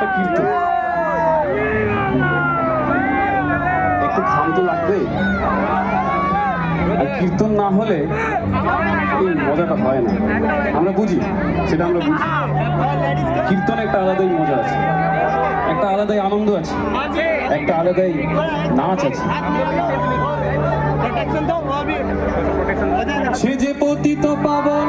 একটা কীর্তন একটু ঘাম তো লাগবে কীর্তন না হলে এই মজাটা হয় না। আমরা বুঝি, সেটা আমরা বুঝি। কীর্তনে একটা আলাদাই মজা আছে। একটা আলাদাই আনন্দ আছে। একটা আলাদাই নাচ আছে। সে যে পতিত পাবন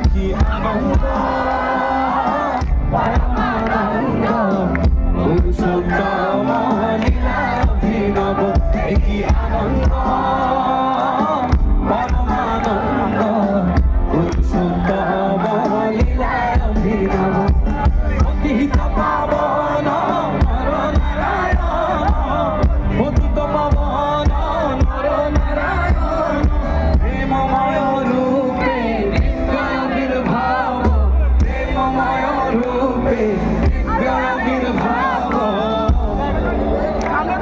একই আনন্দ। পরমানন্দ পুরুষোত্তম লীলাভিনব